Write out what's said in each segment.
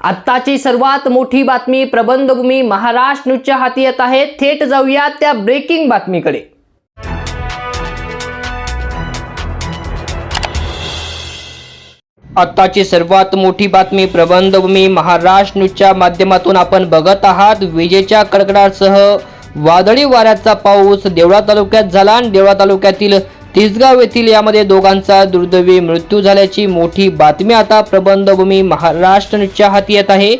आत्ताची सर्वात मोठी बातमी प्रबंधभूमी महाराष्ट्र न्यूजच्या हाती येत आहे. थेट जाऊया त्या ब्रेकिंग बातमीकडे. आत्ताची सर्वात मोठी बातमी प्रबंधभूमी महाराष्ट्र न्यूजच्या माध्यमातून आपण बघत आहात. विजेच्या कडकडासह वादळी वाऱ्याचा पाऊस देवळा तालुक्यात झाला आणि देवळा तालुक्यातील तिसगाव येथील यामध्ये दोघांचा दुर्दैवी मृत्यू झाल्याची मोठी बातमी आता प्रबंधभूमी महाराष्ट्रच्या हाती येत आहे.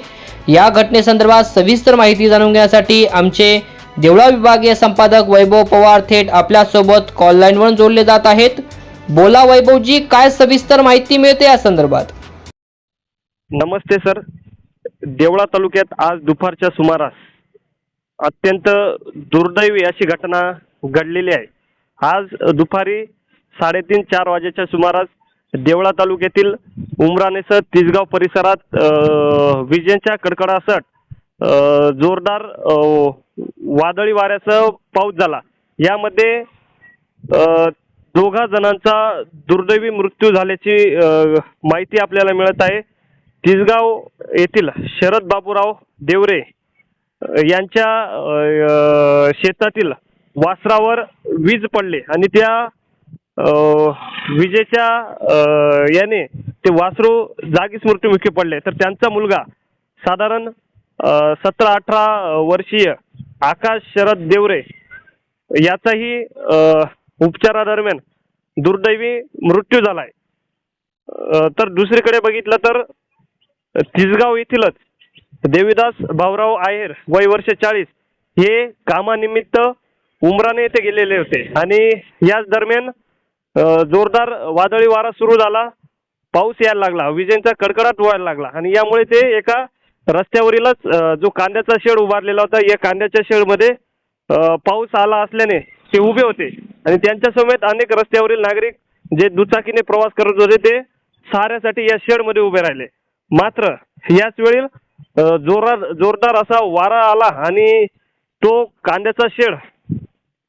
या घटनेसंदर्भात सविस्तर माहिती जाणून घेण्यासाठी आमचे देवळा विभागीय संपादक वैभव पवार थेट आपल्यासोबत कॉललाईनवरून जोडले जात आहेत. बोला वैभवजी काय सविस्तर माहिती मिळते या संदर्भात? नमस्ते सर. देवळा तालुक्यात आज दुपारच्या सुमारास अत्यंत दुर्दैवी अशी घटना घडलेली आहे. आज दुपारी साडेतीन चार वाजेच्या सुमारास देवळा तालुक्यातील उमरानेसह तिसगाव परिसरात विजेंच्या विजेच्या कडकडासट जोरदार वादळी वाऱ्यासह पाऊस झाला. यामध्ये दोघा जणांचा दुर्दैवी मृत्यू झाल्याची माहिती आपल्याला मिळत आहे. तिसगाव येथील शरद बाबूराव देवरे यांच्या शेतातील वासरावर वीज पडले आणि त्या विजेच्या याने ते वासरू जागीच मृत्युमुखी पडले. तर त्यांचा मुलगा साधारण सतरा अठरा वर्षीय आकाश शरद देवरे याचाही उपचारादरम्यान दुर्दैवी मृत्यू झालाय. तर दुसरीकडे बघितलं तर तिसगाव येथीलच देवीदास भाऊराव आहेर वय वर्ष चाळीस हे कामानिमित्त उमराने येथे गेलेले होते. आणि याच दरम्यान जोरदार वादळी वारा सुरू झाला. पाऊस यायला लागला. विजेंचा कडकडाट व्हायला लागला. आणि यामुळे ते एका रस्त्यावरीलच जो कांद्याचा शेड उभारलेला होता या कांद्याच्या शेडमध्ये पाऊस आला असल्याने ते उभे होते. आणि त्यांच्या समेत अनेक रस्त्यावरील नागरिक जे दुचाकीने प्रवास करत होते ते सहाऱ्यासाठी या शेडमध्ये उभे राहिले. मात्र याच वेळी अ, जोरात जोरदार असा वारा आला आणि तो कांद्याचा शेड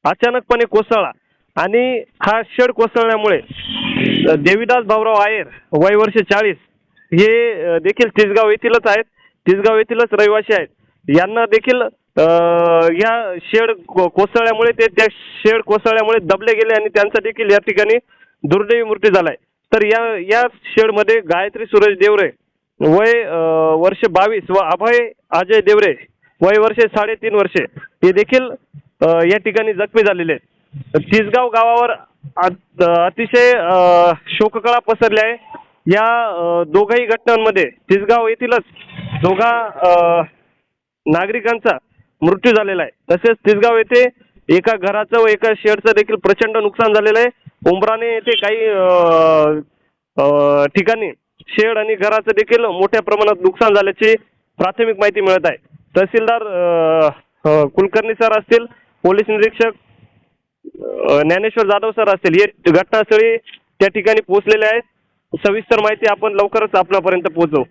अचानकपणे कोसळला. आणि हा शेड कोसळल्यामुळे देवीदास भाऊराव आयर वय वर्ष चाळीस हे देखील तिसगाव येथीलच आहेत. तिसगाव येथीलच रहिवासी आहेत. यांना देखील या शेड कोसळल्यामुळे ते त्या शेड कोसळल्यामुळे दबले गेले आणि त्यांचा देखील या ठिकाणी दुर्दैवी मृत्यू झालाय. तर या या शेडमध्ये गायत्री सूरज देवरे वय वर्ष बावीस व अभय अजय देवरे वय वर्षे साडेतीन वर्षे हे देखील या ठिकाणी जखमी झालेले आहेत. चिसगाव गावावर अतिशय शोककळा पसरली आहे. या दोघाही घटनांमध्ये चिसगाव येथीलच दोघा नागरिकांचा मृत्यू झालेला आहे. तसेच तिसगाव येथे एका घराचं व एका शेडचं देखील प्रचंड नुकसान झालेलं आहे. उमराने येथे काही अ, ठिकाणी शेड आणि घराचं देखील मोठ्या प्रमाणात नुकसान झाल्याची प्राथमिक माहिती मिळत आहे. तहसीलदार कुलकर्णी सर असतील पोलीस निरीक्षक ज्ञानेश्वर जाधव सर असतील हे घटनास्थळी त्या ठिकाणी पोहोचलेले आहेत. सविस्तर माहिती आपण लवकरच आपल्यापर्यंत पोहोचवू.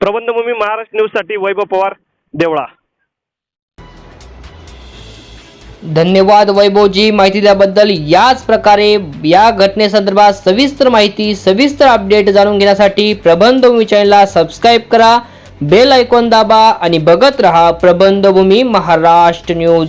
प्रबंधभूमी महाराष्ट्र न्यूजसाठी वैभव पवार देवळा. धन्यवाद वैभवजी माहिती दिल्याबद्दल. याच प्रकारे या घटनेसंदर्भात सविस्तर माहिती सविस्तर अपडेट जाणून घेण्यासाठी प्रबंधभूमी चॅनलला सबस्क्राईब करा बेल ऐकून दाबा आणि बघत रहा प्रबंधभूमी महाराष्ट्र न्यूज